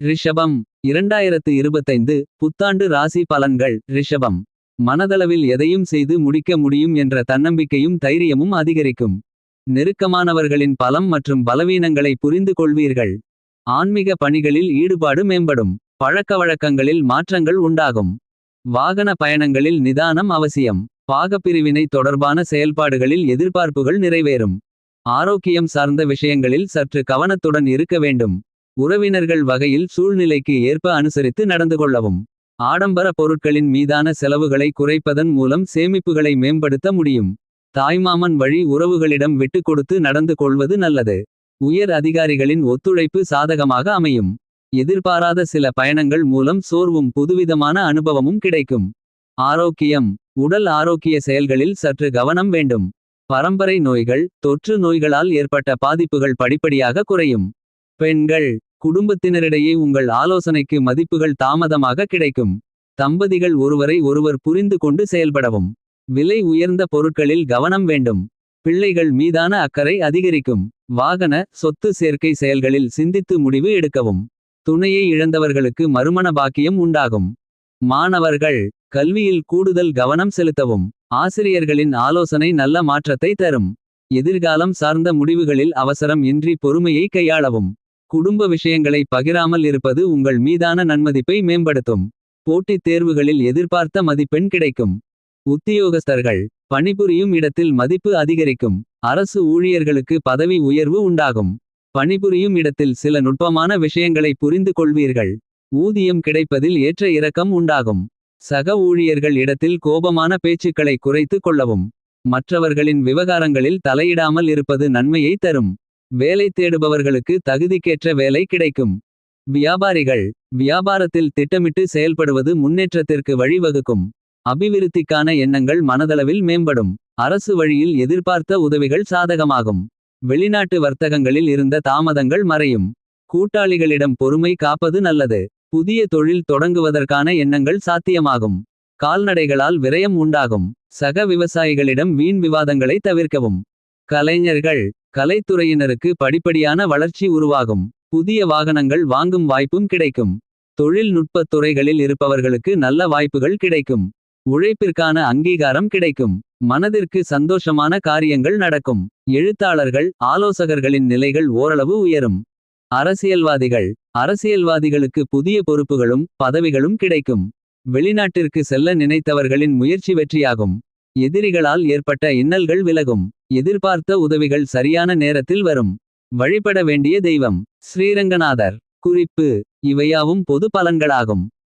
ரிஷபம் இரண்டாயிரத்து இருபத்தைந்து புத்தாண்டு ராசி பலன்கள் ரிஷபம் மனதளவில் எதையும் செய்து முடிக்க முடியும் என்ற தன்னம்பிக்கையும் தைரியமும் அதிகரிக்கும். நெருக்கமானவர்களின் பலம் மற்றும் பலவீனங்களை புரிந்து கொள்வீர்கள். ஆன்மீக பணிகளில் ஈடுபாடு மேம்படும். பழக்கவழக்கங்களில் மாற்றங்கள் உண்டாகும். வாகன பயணங்களில் நிதானம் அவசியம். பாகப்பிரிவினை தொடர்பான செயல்பாடுகளில் எதிர்பார்ப்புகள் நிறைவேறும். ஆரோக்கியம் சார்ந்த விஷயங்களில் சற்று கவனத்துடன் இருக்க வேண்டும். உறவினர்கள் வகையில் சூழ்நிலைக்கு ஏற்ப அனுசரித்து நடந்து கொள்ளவும். ஆடம்பர பொருட்களின் மீதான செலவுகளை குறைப்பதன் மூலம் சேமிப்புகளை மேம்படுத்த முடியும். தாய்மாமன் வழி உறவுகளிடம் விட்டு கொடுத்து நடந்து கொள்வது நல்லது. உயர் அதிகாரிகளின் ஒத்துழைப்பு சாதகமாக அமையும். எதிர்பாராத சில பயணங்கள் மூலம் சோர்வும் புதுவிதமான அனுபவமும் கிடைக்கும். ஆரோக்கியம் உடல் ஆரோக்கிய செயல்களில் சற்று கவனம் வேண்டும். பரம்பரை நோய்கள் தொற்று நோய்களால் ஏற்பட்ட பாதிப்புகள் படிப்படியாக குறையும். பெண்கள் குடும்பத்தினரிடையே உங்கள் ஆலோசனைக்கு மதிப்புகள் தாமதமாக கிடைக்கும். தம்பதிகள் ஒருவரை ஒருவர் புரிந்து கொண்டு செயல்படவும். விலை உயர்ந்த பொருட்களில் கவனம் வேண்டும். பிள்ளைகள் மீதான அக்கறை அதிகரிக்கும். வாகன சொத்து சேர்க்கை செயல்களில் சிந்தித்து முடிவு எடுக்கவும். துணையை இழந்தவர்களுக்கு மறுமண பாக்கியம் உண்டாகும். மாணவர்கள் கல்வியில் கூடுதல் கவனம் செலுத்தவும். ஆசிரியர்களின் ஆலோசனை நல்ல மாற்றத்தை தரும். எதிர்காலம் சார்ந்த முடிவுகளில் அவசரம் இன்றி பொறுமையை கையாளவும். குடும்ப விஷயங்களை பகிராமல் இருப்பது உங்கள் மீதான நன்மதிப்பை மேம்படுத்தும். போட்டித் தேர்வுகளில் எதிர்பார்த்த மதிப்பெண் கிடைக்கும். உத்தியோகஸ்தர்கள் பணிபுரியும் இடத்தில் மதிப்பு அதிகரிக்கும். அரசு ஊழியர்களுக்கு பதவி உயர்வு உண்டாகும். பணிபுரியும் இடத்தில் சில நுட்பமான விஷயங்களை புரிந்து கொள்வீர்கள். ஊதியம் கிடைப்பதில் ஏற்ற இறக்கம் உண்டாகும். சக ஊழியர்கள் இடத்தில் கோபமான பேச்சுக்களை குறைத்து கொள்ளவும். மற்றவர்களின் விவகாரங்களில் தலையிடாமல் இருப்பது நன்மையை தரும். வேலை தேடுபவர்களுக்கு தகுதிக்கேற்ற வேலை கிடைக்கும். வியாபாரிகள் வியாபாரத்தில் திட்டமிட்டு செயல்படுவது முன்னேற்றத்திற்கு வழிவகுக்கும். அபிவிருத்திக்கான எண்ணங்கள் மனதளவில் மேம்படும். அரசு வழியில் எதிர்பார்த்த உதவிகள் சாதகமாகும். வெளிநாட்டு வர்த்தகங்களில் இருந்த தாமதங்கள் மறையும். கூட்டாளிகளிடம் பொறுமை காப்பது நல்லது. புதிய தொழில் தொடங்குவதற்கான எண்ணங்கள் சாத்தியமாகும். கால்நடைகளால் விரயம் உண்டாகும். சக விவசாயிகளிடம் வீண் விவாதங்களை தவிர்க்கவும். கலைஞர்கள் கலைத்துறையினருக்கு படிப்படியான வளர்ச்சி உருவாகும். புதிய வாகனங்கள் வாங்கும் வாய்ப்பும் கிடைக்கும். தொழில்நுட்பத் துறைகளில் இருப்பவர்களுக்கு நல்ல வாய்ப்புகள் கிடைக்கும். உழைப்பிற்கான அங்கீகாரம் கிடைக்கும். மனதிற்கு சந்தோஷமான காரியங்கள் நடக்கும். எழுத்தாளர்கள் ஆலோசகர்களின் நிலைகள் ஓரளவு உயரும். அரசியல்வாதிகள் அரசியல்வாதிகளுக்கு புதிய பொறுப்புகளும் பதவிகளும் கிடைக்கும். வெளிநாட்டிற்கு செல்ல நினைத்தவர்களின் முயற்சி வெற்றியாகும். எதிரிகளால் ஏற்பட்ட இன்னல்கள் விலகும். எதிர்பார்த்த உதவிகள் சரியான நேரத்தில் வரும். வழிபட வேண்டிய தெய்வம் ஸ்ரீரங்கநாதர் குறிப்பு இவையாவும் பொது பலன்களாகும்.